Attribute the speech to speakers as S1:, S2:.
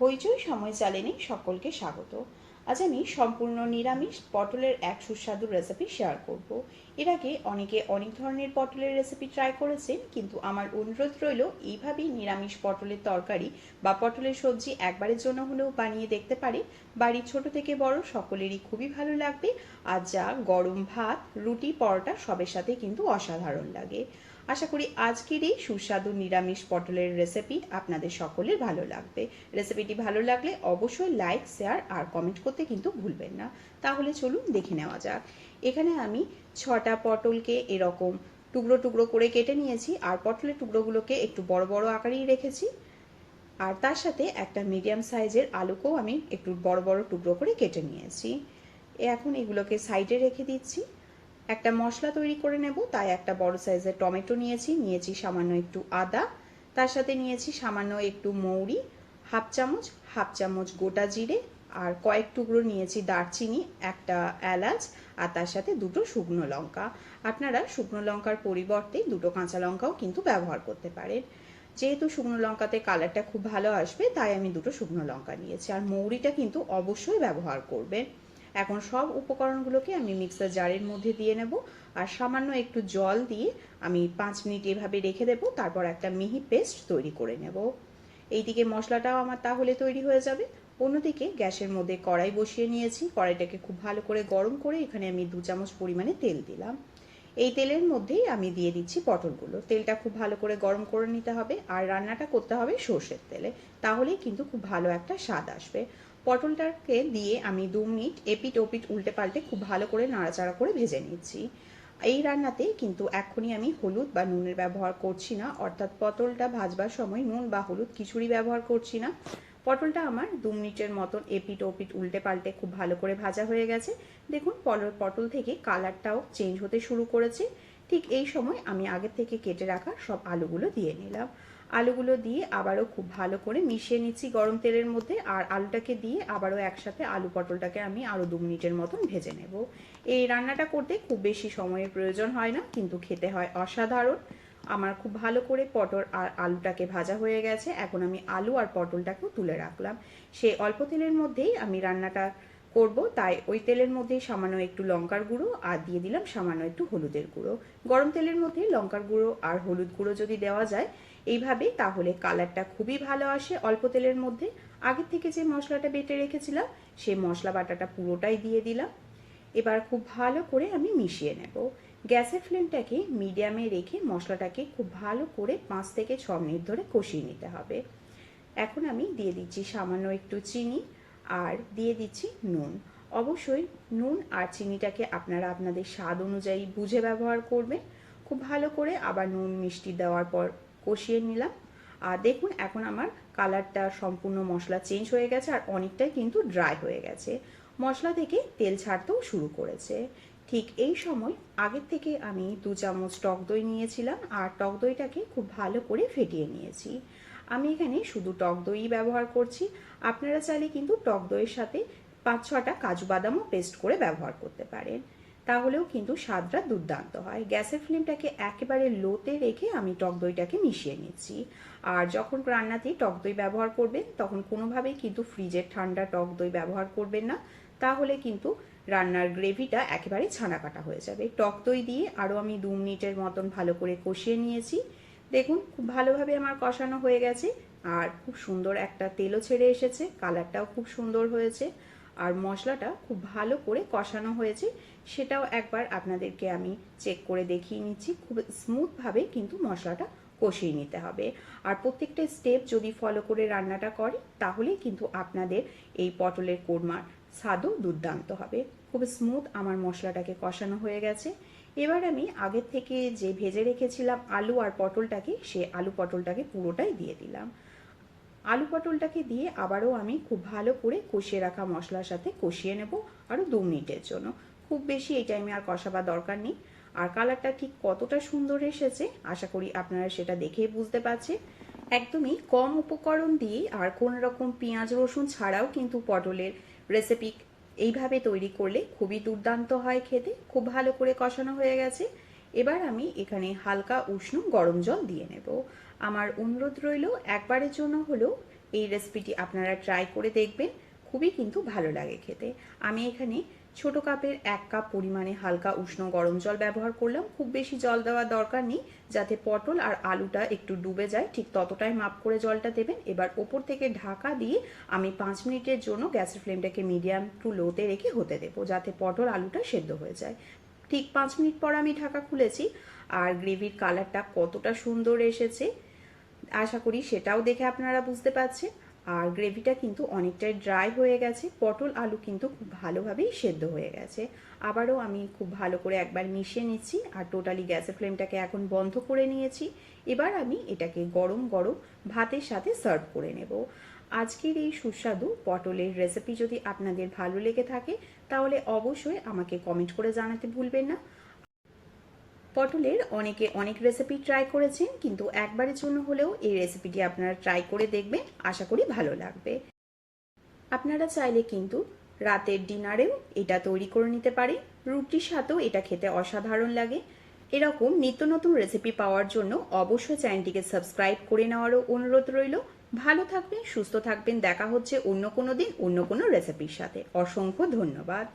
S1: হইচই সময় চ্যানেলে সকলকে স্বাগত। আজ আমি সম্পূর্ণ নিরামিষ পটলের এক সুস্বাদু রেসিপি শেয়ার করব। এর আগে অনেকে অনেক ধরনের পটলের রেসিপি ট্রাই করেছেন, কিন্তু আমার অনুরোধ রইল এইভাবেই নিরামিষ পটলের তরকারি বা পটলের সবজি একবারের জন্য হলেও বানিয়ে দেখতে পারে। বাড়ির ছোট থেকে বড় সকলেরই খুবই ভালো লাগবে। আর যা গরম ভাত, রুটি, পরোটা সবের সাথে কিন্তু অসাধারণ লাগে। আশা করি আজকের এই সুস্বাদু নিরামিষ পটলের রেসিপি আপনাদের সকলের ভালো লাগবে। রেসিপিটি ভালো লাগলে অবশ্যই লাইক শেয়ার আর কমেন্ট করতে কিন্তু ভুলবেন না। তাহলে চলুন দেখে নেওয়া যাক। এখানে আমি ছটা পটলকে এরকম টুকরো টুকরো করে কেটে নিয়েছি আর পটলের টুকরোগুলোকে একটু বড় বড় আকারেই রেখেছি। আর তার সাথে একটা মিডিয়াম সাইজের আলুকেও আমি একটু বড় বড় টুকরো করে কেটে নিয়েছি। এখন এগুলোকে সাইডে রেখে দিচ্ছি। একটা মশলা তৈরি করে নেব, তাই একটা বড় সাইজের টমেটো নিয়েছি নিয়েছি সামান্য একটু আদা, তার সাথে নিয়েছি সামান্য একটু মৌরি, হাফ চামচ হাফ চামচ গোটা জিরে, আর কয়েক টুকরো নিয়েছি দারচিনি, একটা এলাচ, আর তার সাথে দুটো শুকনো লঙ্কা। আপনারা শুকনো লঙ্কার পরিবর্তে দুটো কাঁচা লঙ্কাও কিন্তু ব্যবহার করতে পারেন। যেহেতু শুকনো লঙ্কাতে কালারটা খুব ভালো আসবে, তাই আমি দুটো শুকনো লঙ্কা নিয়েছি, আর মৌরিটা কিন্তু অবশ্যই ব্যবহার করবেন। এখন সব উপকরণগুলোকে আমি মিক্সার জারের মধ্যে দিয়ে নেব আর সামান্য একটু জল দিয়ে আমি পাঁচ মিনিট এভাবে রেখে দেব, তারপর একটা মিহি পেস্ট তৈরি করে নেব। এইদিকে মশলাটাও আমার তাহলে তৈরি হয়ে যাবে। অন্যদিকে গ্যাসের মধ্যে কড়াই বসিয়ে নিয়েছি, কড়াইটাকে খুব ভালো করে গরম করে এখানে আমি দু চামচ পরিমাণে তেল দিলাম। এই তেলের মধ্যেই আমি দিয়ে দিচ্ছি পটলগুলো। তেলটা খুব ভালো করে গরম করে নিতে হবে, আর রান্নাটা করতে হবে সর্ষের তেলে। তাহলেই কিন্তু খুব ভালো একটা স্বাদ আসবে। পটলটাকে দিয়ে আমি দু মিনিট এপিট ওপিট উল্টে পাল্টে খুব ভালো করে নাড়াচাড়া করে ভেজে নিচ্ছি। এই রান্নাতে কিন্তু এখনই আমি হলুদ বা নুনের ব্যবহার করছি না, অর্থাৎ পটলটা ভাজবার সময় নুন বা হলুদ কিছুরই ব্যবহার করছি না। পটলটা আমার দু মিনিটের মতন এপিট ওপিট উল্টে পাল্টে খুব ভালো করে ভাজা হয়ে গেছে। দেখুন, পটল থেকে কালারটাও চেঞ্জ হতে শুরু করেছে। ঠিক এই সময় আমি আগের থেকে কেটে রাখা সব আলুগুলো দিয়ে নিলাম। আলুগুলো দিয়ে আবারও খুব ভালো করে মিশিয়ে নিচ্ছি গরম তেলের মধ্যে, আর আলুটাকে দিয়ে আবারও একসাথে আলু পটলটাকে আমি আরও দু মিনিটের মতন ভেজে নেব। এই রান্নাটা করতে খুব বেশি সময়ের প্রয়োজন হয় না, কিন্তু খেতে হয় অসাধারণ। আমার খুব ভালো করে পটল আর আলুটাকে ভাজা হয়ে গেছে, এখন আমি আলু আর পটলটাকেও তুলে রাখলাম। সেই অল্প তেলের মধ্যেই আমি রান্নাটা করব, তাই ওই তেলের মধ্যে সামান্য একটু লঙ্কার গুঁড়ো আর দিয়ে দিলাম সামান্য একটু হলুদের গুঁড়ো। গরম তেলের মধ্যে লঙ্কার গুঁড়ো আর হলুদ গুঁড়ো যদি দেওয়া যায় এইভাবে তাহলে কালারটা খুবই ভালো আসে অল্প তেলের মধ্যে। আগে থেকে যে মশলাটা বেটে রেখেছিলাম সেই মশলা বাটাটা পুরোটাই দিয়ে দিলাম। এবার খুব ভালো করে আমি মিশিয়ে নেব। গ্যাসের ফ্লেমটাকে মিডিয়ামে রেখে মশলাটাকে খুব ভালো করে পাঁচ থেকে ছ মিনিট ধরে কষিয়ে নিতে হবে। এখন আমি দিয়ে দিচ্ছি সামান্য একটু চিনি। আর দিয়ে দিচ্ছি নুন। অবশ্যই নুন আর চিনিটাকে আপনারা আপনাদের স্বাদ অনুযায়ী বুঝে ব্যবহার করবেন। খুব ভালো করে আবার নুন মিষ্টি দেওয়ার পর কষিয়ে নিলাম। আর দেখুন, এখন আমার কালারটা সম্পূর্ণ মশলা চেঞ্জ হয়ে গেছে আর অনেকটাই কিন্তু ড্রাই হয়ে গেছে। মশলা থেকে তেল ছাড়তেও শুরু করেছে। ঠিক এই সময় আগের থেকে আমি দু চামচ টক দই নিয়েছিলাম আর টক দইটাকে খুব ভালো করে ফেটিয়ে নিয়েছি। আমি এখানে শুধু টক দই ব্যবহার করছি। আপনারা চাইলে কিন্তু টক দইয়ের সাথে পাঁচ, ছটা কাজু বাদামও পেস্ট করে ব্যবহার করতে পারেন। তাহলেও কিন্তু স্বাদটা দুর্দান্ত হয়। গ্যাসের ফ্লেমটাকে একেবারে লোতে রেখে আমি টক দইটাকে মিশিয়ে নিচ্ছি। আর যখন রান্নাতে টক দই ব্যবহার করবেন, তখন কোনোভাবেই কিন্তু ফ্রিজের ঠান্ডা টক দই ব্যবহার করবেন না। তাহলে কিন্তু রান্নার গ্রেভিটা একেবারে ছানা কাটা হয়ে যাবে। টক দই দিয়ে আরও আমি দু মিনিটের মতন ভালো করে কষিয়ে নিয়েছি। দেখুন, খুব ভালোভাবে আমার কষানো হয়ে গেছে। আর খুব সুন্দর একটা তেলও ছেড়ে এসেছে, কালারটাও খুব সুন্দর হয়েছে। আর মশলাটা খুব ভালো করে কষানো হয়েছে, সেটাও একবার আপনাদেরকে আমি চেক করে দেখিয়ে নিচ্ছি। খুব স্মুথভাবে কিন্তু মশলাটা কষিয়ে নিতে হবে। আর প্রত্যেকটা স্টেপ যদি ফলো করে রান্নাটা করে তাহলেই কিন্তু আপনাদের এই পটলের কোরমার স্বাদও দুর্দান্ত হবে। খুব স্মুথ আমার মশলাটাকে কষানো হয়ে গেছে। এবার আমি আগের থেকে যে ভেজে রেখেছিলাম আলু আর পটলটাকে, সে আলু পটলটাকে পুরোটাই দিয়ে দিলাম। আলু পটলটাকে দিয়ে আবারও আমি খুব ভালো করে কষিয়ে রাখা মশলার সাথে কষিয়ে নেব আরও দু মিনিটের জন্য। খুব বেশি এই টাইমে আর কষাবার দরকার নেই। আর কালারটা ঠিক কতটা সুন্দর এসেছে, আশা করি আপনারা সেটা দেখেই বুঝতে পারছে একদমই কম উপকরণ দিয়ে আর কোন রকম পেঁয়াজ রসুন ছাড়াও কিন্তু পটলের রেসিপি এইভাবে তৈরি করলে খুবই দুর্দান্ত হয় খেতে। খুব ভালো করে কষানো হয়ে গেছে। এবার আমি এখানে হালকা উষ্ণ গরম জল দিয়ে নেব। আমার অনুরোধ রইল, একবারের জন্য হলেও এই রেসিপিটি আপনারা ট্রাই করে দেখবেন। খুবই কিন্তু ভালো লাগে খেতে। আমি এখানে ছোট কাপের এক কাপ পরিমাণে হালকা উষ্ণ গরম জল ব্যবহার করলাম। খুব বেশি জল দেওয়ার দরকার নেই, যাতে পটল আর আলুটা একটু ডুবে যায়। ঠিক ততটাই মাপ করে জলটা দেবেন। এবার ওপর থেকে ঢাকা দিয়ে আমি পাঁচ মিনিটের জন্য গ্যাসের ফ্লেমটাকে মিডিয়াম টু লোতে রেখে হতে দেবো, যাতে পটল আলুটা সেদ্ধ হয়ে যায়। ঠিক পাঁচ মিনিট পর আমি ঢাকা খুলেছি আর গ্রেভির কালারটা কতটা সুন্দর এসেছে। আশা করি সেটাও দেখে আপনারা বুঝতে পারছেন। আর গ্রেভিটা কিন্তু অনেকটাই ড্রাই হয়ে গেছে। পটল আলু কিন্তু খুব ভালোভাবেই সেদ্ধ হয়ে গেছে। আবারও আমি খুব ভালো করে একবার মিশিয়ে নিচ্ছি আর টোটালি গ্যাসের ফ্লেমটাকে এখন বন্ধ করে নিয়েছি। এবার আমি এটাকে গরম গরম ভাতের সাথে সার্ভ করে নেব। আজকের এই সুস্বাদু পটলের রেসিপি যদি আপনাদের ভালো লেগে থাকে, তাহলে অবশ্যই আমাকে কমেন্ট করে জানাতে ভুলবেন না। পটলের অনেকে অনেক রেসিপি ট্রাই করেছেন, কিন্তু একবারের জন্য হলেও এই রেসিপিটি আপনারা ট্রাই করে দেখবেন, আশা করি ভালো লাগবে। আপনারা চাইলে কিন্তু রাতের ডিনারেও এটা তৈরি করে নিতে পারে রুটির সাথেও এটা খেতে অসাধারণ লাগে। এরকম নিত্য নতুন রেসিপি পাওয়ার জন্য অবশ্যই চ্যানেলটিকে সাবস্ক্রাইব করে নেওয়ারও অনুরোধ রইল। ভালো থাকবেন, সুস্থ থাকবেন, দেখা হচ্ছে অন্য কোনো দিন অন্য কোনো রেসিপির সাথে। অসংখ্য ধন্যবাদ।